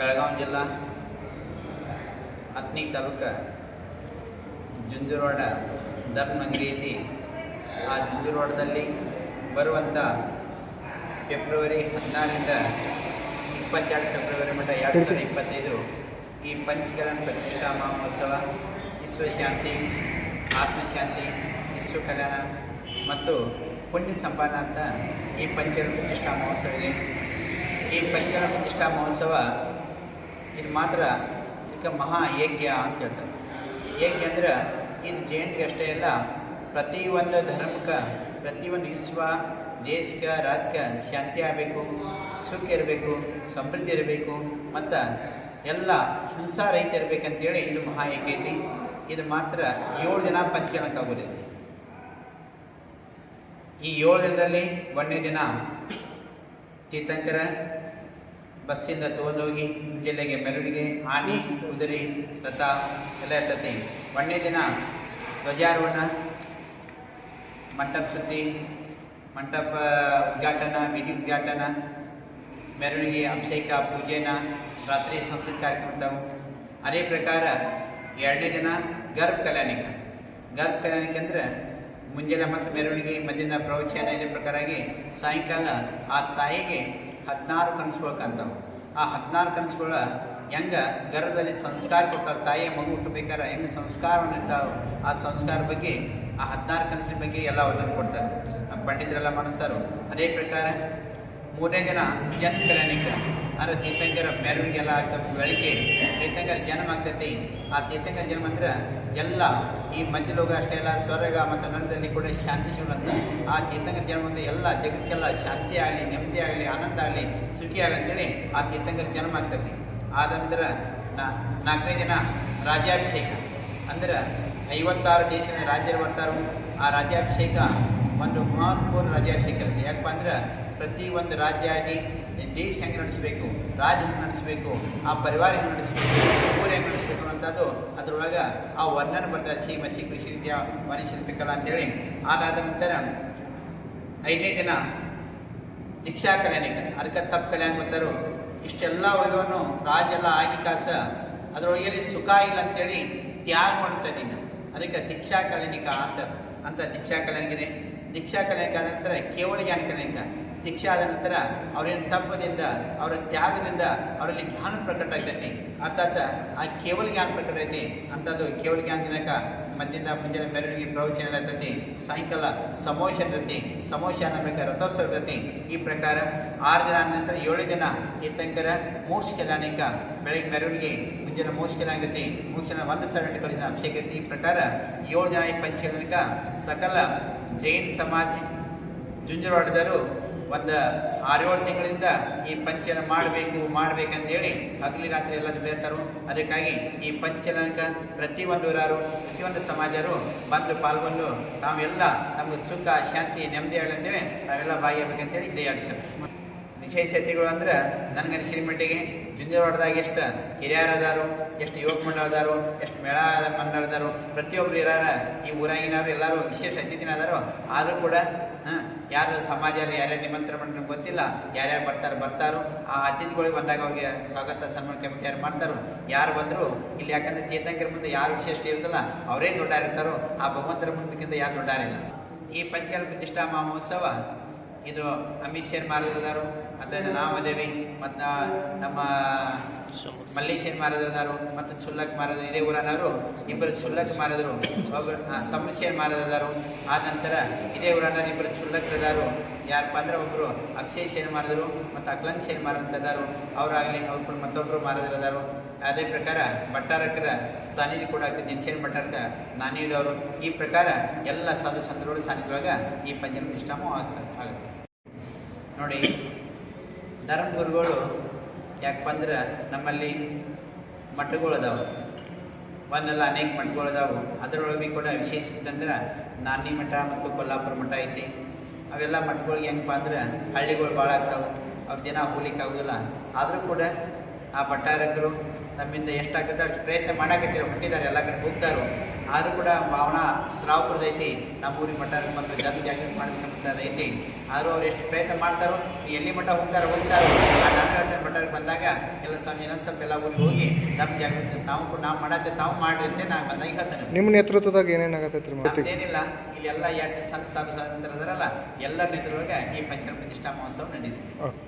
ಬೆಳಗಾವಿ ಜಿಲ್ಲಾ ಹತ್ತನೇ ತಾಲೂಕು ಜುಂಜುರೋಡ ಧರ್ಮನಗರಿ ಐತಿ. ಆ ಜುಂಜುರೋಡದಲ್ಲಿ ಬರುವಂಥ ಫೆಬ್ರವರಿ ಹದಿನಾರರಿಂದ ಇಪ್ಪತ್ತೆರಡು ಫೆಬ್ರವರಿ ಮಟ್ಟ ಎರಡು ಸಾವಿರದ ಇಪ್ಪತ್ತೈದು ಈ ಪಂಚಕರಣ ಪ್ರತಿಷ್ಠಾ ಮಹೋತ್ಸವ, ವಿಶ್ವಶಾಂತಿ, ಆತ್ಮಶಾಂತಿ, ವಿಶ್ವ ಕಲ್ಯಾಣ ಮತ್ತು ಪುಣ್ಯ ಸಂಪಾದನ ಅಂತ ಈ ಪಂಚಕರಣ ಪ್ರತಿಷ್ಠಾ ಮಹೋತ್ಸವ ಇದೆ. ಈ ಪಂಚಕರಣ ಪ್ರತಿಷ್ಠಾ ಮಹೋತ್ಸವ ಇದು ಮಾತ್ರ ಇದಕ್ಕೆ ಮಹಾ ಯಜ್ಞ ಅಂತ ಹೇಳ್ತಾರೆ. ಯಜ್ಞ ಅಂದ್ರೆ ಇದು ಜೈನರಿಗೆ ಅಷ್ಟೇ ಅಲ್ಲ ಪ್ರತಿಯೊಂದು ಧರ್ಮಕ್ಕೆ ಪ್ರತಿಯೊಂದು ವಿಶ್ವ, ದೇಶಕ್ಕೆ, ರಾಜ್ಯಕ್ಕೆ ಶಾಂತಿ ಆಗಬೇಕು, ಸುಖ ಇರಬೇಕು, ಸಮೃದ್ಧಿ ಇರಬೇಕು, ಮತ್ತು ಎಲ್ಲ ಹಿಂಸಾ ರಹಿತ ಇರಬೇಕಂತೇಳಿ ಇದು ಮಹಾಯಜ್ಞ ಐತಿ. ಇದು ಮಾತ್ರ ಏಳು ದಿನ ಪಂಚಕರಣಕ್ಕಾಗೋದಿದೆ ಈ ಏಳು ದಿನದಲ್ಲಿ ಒಂದನೇ ದಿನ ತೀರ್ಥಂಕರ ಬಸ್ಸಿಂದ ತೊಗೊಂಡೋಗಿ ಜಿಲ್ಲೆಗೆ ಮೆರವಣಿಗೆ ಆನೆ ಕುದುರೆ ರಥ ಎಲ್ಲ ಇರ್ತೈತಿ ಒಂದನೇ ದಿನ ಧ್ವಜಾರೋಹಣ, ಮಂಟಪ ಸುದ್ದಿ, ಮಂಟಪ ಉದ್ಘಾಟನ, ಬೀದಿ ಉದ್ಘಾಟನ, ಮೆರವಣಿಗೆ, ಅಭಿಷೇಕ, ಪೂಜೆನ, ರಾತ್ರಿ ಸಂಸ್ಕೃತಿ ಕಾರ್ಯಕ್ರಮ ಅದೇ ಪ್ರಕಾರ ಎರಡನೇ ದಿನ ಗರ್ಭ ಕಲ್ಯಾಣಿಕ. ಗರ್ಭ ಕಲ್ಯಾಣಿಕ ಅಂದರೆ ಮುಂಜಾನೆ ಮತ್ತು ಮೆರವಣಿಗೆ, ಮಧ್ಯಾಹ್ನ ಪ್ರವಚನ ಇದೇ ಪ್ರಕಾರಾಗಿ ಸಾಯಂಕಾಲ ಆ ತಾಯಿಗೆ ಹದಿನಾರು ಕನಸುಗಳು ಕಾಣ್ತಾವೆ. ಆ ಹದಿನಾರು ಕನಸುಗಳ ಹೆಂಗೆ ಗರ್ಭದಲ್ಲಿ ಸಂಸ್ಕಾರ ಕೊಡ್ತಾರೆ ತಾಯಿಯ ಮಗು ಹುಟ್ಟಬೇಕಾದ್ರೆ ಹೆಂಗೆ ಸಂಸ್ಕಾರವನ್ನು ಇರ್ತಾವೆ ಆ ಸಂಸ್ಕಾರ ಬಗ್ಗೆ, ಆ ಹದಿನಾರು ಕನಸಿನ ಬಗ್ಗೆ ಎಲ್ಲ ವರ್ಣನೆ ಕೊಡ್ತಾರೆ. ನಮ್ಮ ಪಂಡಿತರೆಲ್ಲ ಮಾಡಿಸ್ತಾರೆ ಅದೇ ಪ್ರಕಾರ ಮೂರನೇ ದಿನ ಜನ ಕಲ್ಯಾಣಿಕ ಅಂದ್ರೆ ತೀರ್ಥಂಕರ ಮೆರವಣಿಗೆ ಎಲ್ಲ ಆಗ್ತದೆ ಬೆಳಿಗ್ಗೆ ತೀರ್ಥಂಕರ ಜನ್ಮ ಆಗ್ತೈತಿ. ಆ ತೀರ್ಥಂಕರ ಜನ್ಮ ಅಂದ್ರೆ ಎಲ್ಲ ಈ ಮಂಜುಲೋಗ ಅಷ್ಟೇ ಅಲ್ಲ, ಸ್ವರ್ಗ ಮತ್ತು ನರಕದಲ್ಲಿ ಕೂಡ ಶಾಂತಿ ಸಿಗುವಂತ ಆ ತೀರ್ಥಂಕರ ಜನ್ಮ ಅಂದ್ರೆ ಎಲ್ಲ ಜಗಕ್ಕೆಲ್ಲ ಶಾಂತಿ ಆಗಲಿ, ನೆಮ್ಮದಿ ಆಗಲಿ, ಆನಂದ ಆಗಲಿ, ಸುಖಿ ಆಗಲಿ ಅಂತೇಳಿ ಆ ತೀರ್ಥಂಕರ ಜನ್ಮ ಆಗ್ತೈತಿ. ಆ ನಂತರ ನಾ ನಾಲ್ಕನೇ ದಿನ ರಾಜ್ಯಾಭಿಷೇಕ. ಅಂದ್ರೆ ಐವತ್ತಾರು ದೇಶದ ರಾಜ್ಯರು ಬರ್ತಾರೋ, ಆ ರಾಜ್ಯಾಭಿಷೇಕ ಒಂದು ಮಹತ್ವಪೂರ್ಣ ರಾಜ್ಯಾಭಿಷೇಕ ಇರುತ್ತೆ. ಯಾಕಪ್ಪ ಅಂದ್ರೆ ಪ್ರತಿ ಒಂದು ರಾಜ್ಯ ಆಗಿ ದೇಶ ಹೆಂಗೆ ನಡೆಸಬೇಕು ರಾಜ ಹೆಂಗೆ ನಡೆಸಬೇಕು, ಆ ಪರಿವಾರ ಹೆಂಗೆ ನಡೆಸಬೇಕು, ಊರು ಹೆಂಗೆ ನಡೆಸಬೇಕು ಅನ್ನೋಂಥದ್ದು ಅದರೊಳಗೆ ಆ ವರ್ಣನ ಬರ್ತದೆ ಶ್ರೀ ಮಸಿ ಕೃಷಿ ವಿದ್ಯಾ ವನಶಿಲ್ಪಿಕಲಾ ಅಂತೇಳಿ ಅದಾದ ನಂತರ ಐದನೇ ದಿನ ದೀಕ್ಷಾ ಕಲ್ಯಾಣಿಕ, ಅದಕ್ಕೆ ತಪ್ಪು ಕಲ್ಯಾಣ ಗೊತ್ತಾರು. ಇಷ್ಟೆಲ್ಲ ವೈಭವನು ರಾಜ ಎಲ್ಲ ಆಗಿ ಕಾಸ ಅದರೊಳಗೆ ಸುಖ ಇಲ್ಲ ಅಂತೇಳಿ ತ್ಯಾಗ ಮಾಡ್ತಾ ಇದ್ದೀನಿ ಅದಕ್ಕೆ ದೀಕ್ಷಾ ಕಲ್ಯಾಣಿಕ ಅಂತ ಅಂತ ದೀಕ್ಷಾ ಕಲ್ಯಾಣಿಕೆ ದೀಕ್ಷಾ ಕಲ್ಯಾಣಿಕ ಆದ ನಂತರ ಕೇವಲ ಜ್ಞಾನ ಕಲ್ಯಾಣಿಕ? ದೀಕ್ಷೆ ಆದ ನಂತರ ಅವರೇನು ತಪ್ಪದಿಂದ ಅವರ ತ್ಯಾಗದಿಂದ ಅವರಲ್ಲಿ ಜ್ಞಾನ ಪ್ರಕಟ ಆಗ್ತೈತಿ ಅರ್ಥಾತ್ ಆ ಕೇವಲ ಜ್ಞಾನ ಪ್ರಕಟ ಐತಿ ಅಂಥದ್ದು ಕೇವಲ ಜ್ಞಾನ ದಿನಕ ಮಧ್ಯಾಹ್ನ ಮುಂಜಾನೆ ಮೆರವಣಿಗೆ ಪ್ರವಚನ ಇರ್ತೈತಿ ಸಾಯಂಕಾಲ ಸಮೋಷ ಇರ್ತೈತಿ ಸಮೋಷ ಅನ್ನಬೇಕು ರಥೋತ್ಸವ ಇರ್ತೈತಿ ಈ ಪ್ರಕಾರ ಆರು ದಿನ ನಂತರ ಏಳು ದಿನ ತೀರ್ಥಂಕರ ಮೋಕ್ಷ ಕಲ್ಯಾಣಿಕ ಬೆಳಗ್ಗೆ ಮೆರವಣಿಗೆ ಮುಂಜಾನೆ ಮೋಕ್ಷ ಕಲ್ಯಾಣ ಇರ್ತೈತಿ ಮೋಕ್ಷನ ಒಂದು ಸಾವಿರ ಕಳಿಸಿದ ಅಭಿಷೇಕ ಐತಿ ಈ ಪ್ರಕಾರ ಏಳು ಜನ ಈ ಪಂಚಕಲ್ಯಾಣಿಕ ಸಕಲ ಜೈನ್ ಸಮಾಜ ಜುಂಜರವಾಡದರು ಒಂದು ಆರೇಳು ತಿಂಗಳಿಂದ ಈ ಪಂಚನ ಮಾಡಬೇಕು, ಮಾಡಬೇಕಂತೇಳಿ ಹಗಲಿ ರಾತ್ರಿ ಎಲ್ಲ ದುಡಿಯತ್ತಾರು ಅದಕ್ಕಾಗಿ ಈ ಪಂಚನಕ ಪ್ರತಿಯೊಂದು ಊರಾರು ಪ್ರತಿಯೊಂದು ಸಮಾಜರು ಬಂದು ಪಾಲ್ಗೊಂಡು ತಾವೆಲ್ಲ ನಮಗೆ ಸುಖ, ಶಾಂತಿ, ನೆಮ್ಮದಿ ಆಗಲಿ ಅಂತೇಳಿ ನಾವೆಲ್ಲ ಭಾಗಿಯಾಗಬೇಕಂತೇಳಿ ಇದೇ ಅಡಿಸರ್ ವಿಶೇಷತೆಗಳು ಅಂದ್ರೆ ನನಗನಿಸಿದ ಮಟ್ಟಿಗೆ ಜುಂಜರವಾಡದಾಗ ಎಷ್ಟು ಹಿರಿಯರು ಅದಾರು ಎಷ್ಟು ಯುವಕ ಮಂಡಳ ಅದಾರು ಎಷ್ಟು ಮೇಳ ಮಂಡಳ ಅದಾರು ಪ್ರತಿಯೊಬ್ಬರು ಇರಾರ, ಈ ಊರಾಗಿನವ್ರು ಎಲ್ಲರೂ ವಿಶೇಷ ಅತಿಥಿನ ಅದಾರು ಆದರೂ ಕೂಡ ಯಾರು ಸಮಾಜದಲ್ಲಿ ಯಾರ್ಯಾರು ನಿಮಂತ್ರಣ ಮಾಡಿದ್ರೆ ಗೊತ್ತಿಲ್ಲ. ಯಾರ್ಯಾರು ಬರ್ತಾರೆ, ಬರ್ತಾರೋ. ಆ ಅತಿಥಿಗಳಿಗೆ ಬಂದಾಗ ಅವ್ರಿಗೆ ಸ್ವಾಗತ, ಸನ್ಮಾನ ಕಮಿಟಿ ಯಾರು ಮಾಡ್ತಾರೋ, ಯಾರು ಬಂದರೂ, ಇಲ್ಲಿ ಯಾಕಂದ್ರೆ ತೀರ್ಥಂಕರ ಮುಂದೆ ಯಾರು ವಿಶೇಷ ಇರುತ್ತಲ್ಲ, ಅವರೇ ದೊಡ್ಡಾರಿರ್ತಾರೋ ಆ ಭಗವಂತರ ಮುಂದಕ್ಕಿಂತ ಯಾರು ದೊಡ್ಡಾರಿಲ್ಲ ಈ ಪಂಚಾಯತ್ ಪ್ರತಿಷ್ಠಾ ಮಹೋತ್ಸವ ಇದು ಅಮಿಷೇರ್ ಮಾರದವರು ಅದನ್ನು ನಾಮದೇವಿ ಮತ್ತು ನಮ್ಮ ಮಲ್ಲೇಶ್ವರ್ ಮಾರದರು ಮತ್ತು ಚುಲ್ಲಕ್ ಮಾರದರು ಇದೇ ಊರನವರು, ಇಬ್ಬರು ಚುಲ್ಲಕ್ ಮಾರದರು ಒಬ್ಬರು ಸಮಶೇರ್ ಮಾರದರು ಆ ನಂತರ ಇದೇ ಊರನವರು ಇಬ್ಬರು ಚುಲ್ಲಕ್ರದಾರು. ಯಾರಪ್ಪ ಅಂದ್ರೆ ಒಬ್ಬರು ಅಕ್ಷಯ್ ಶೇನ್ ಮಾರಿದರು ಮತ್ತು ಅಕ್ಲನ್ ಶೇರ್ ಮಾರಂತದಾರು ಅವರಾಗಲಿ ಅವ್ರು ಮತ್ತೊಬ್ಬರು ಮಾರದಿರದಾರು ಅದೇ ಪ್ರಕಾರ ಭಟ್ಟಾರಕರ ಸಾನ್ನಿಧಿ ಕೂಡ ಆಗ್ತದೆ. ದಿನಸೇನ್ ಭಟ್ಟಾರಕ ನಾನಿದವರು ಈ ಪ್ರಕಾರ ಎಲ್ಲ ಸಾಧು ಸಂತರುಗಳ ಸಾನ್ನಿಧ್ಯವೊಳಗೆ ಈ ಪಂಚಮ ನಿಷ್ಠಾಮ ಆಗುತ್ತೆ. ನೋಡಿ, ಧರ್ಮಗುರುಗಳು ಯಾಕಪ್ಪ ಅಂದ್ರೆ ನಮ್ಮಲ್ಲಿ ಮಠಗಳು ಅದಾವೆ. ಒಂದಲ್ಲ ಅನೇಕ ಮಠಗಳು ಅದಾವೆ. ಅದರೊಳಗೆ ಕೂಡ ವಿಶೇಷ ಅಂದ್ರೆ ನಾನಿ ಮಠ ಮತ್ತು ಕೊಲ್ಲಾಪುರ ಮಠ ಐತಿ. ಅವೆಲ್ಲ ಮಠಗಳಿಗೆ ಹೆಂಗಪ್ಪ ಅಂದ್ರೆ ಹಳ್ಳಿಗಳು ಭಾಳ ಆಗ್ತಾವೆ. ಅವ್ರ ದಿನ ಹೋಗ್ಲಿಕ್ಕೆ ಆಗೋದಿಲ್ಲ. ಆದರೂ ಕೂಡ ಆ ಭಟ್ಟಾರಕರು ತಮ್ಮಿಂದ ಎಷ್ಟಾಗುತ್ತೆ ಅಷ್ಟು ಪ್ರಯತ್ನ ಮಾಡಾಕತ್ತೀವಿ ಹೊಂಟಿದ್ದಾರೆ ಎಲ್ಲ ಕಡೆ ಹೋಗ್ತಾರೋ ಆದರೂ ಕೂಡ ಭಾವನಾ ಶ್ರಾವಪುರದ ಐತಿ ನಮ್ಮ ಊರಿಗೆ ಭಟ್ಟಾರಕ್ಕೆ ಬಂದು ಜಾತಿ ಜಾಗೃತಿ ಮಾಡ್ಬೇಕಂತ ಐತಿ. ಆದರೂ ಅವ್ರು ಎಷ್ಟು ಪ್ರಯತ್ನ ಮಾಡ್ತಾರೋ ಎಲ್ಲಿ ಮಟ್ಟ ಹೋಗ್ತಾರೋ ಹೋಗ್ತಾರೋ ಆ ನಾನು ಹೇಳ್ತೇನೆ ಭಟ್ಟಾರಕ್ಕೆ ಬಂದಾಗ ಎಲ್ಲ ಸ್ವಾಮಿ ಇನ್ನೊಂದು ಸ್ವಲ್ಪ ಎಲ್ಲ ಊರಿಗೆ ಹೋಗಿ ನಮ್ಮ ಜಾಗೃತಿ ತಾವು ಕೂಡ ನಾವು ಮಾಡತ್ತೆ ತಾವು ಮಾಡಿ ಅಂತ ನಾನು ಬಂದಾಗ ಹೇಳ್ತೇನೆ. ನಿಮ್ಮ ನೇತೃತ್ವದಾಗ ಏನೇನು ಏನಿಲ್ಲ ಇಲ್ಲೆಲ್ಲ ಎಷ್ಟು ಸಂತ ಸಾಧು ಸಾಧುರದಾರಲ್ಲ ಎಲ್ಲರ ನೇತೃತ್ವದಾಗ ಈ ಪಂಚ ಪ್ರತಿಷ್ಠಾ ಮಹೋತ್ಸವ ನಡೆದಿದೆ ಓಕೆ.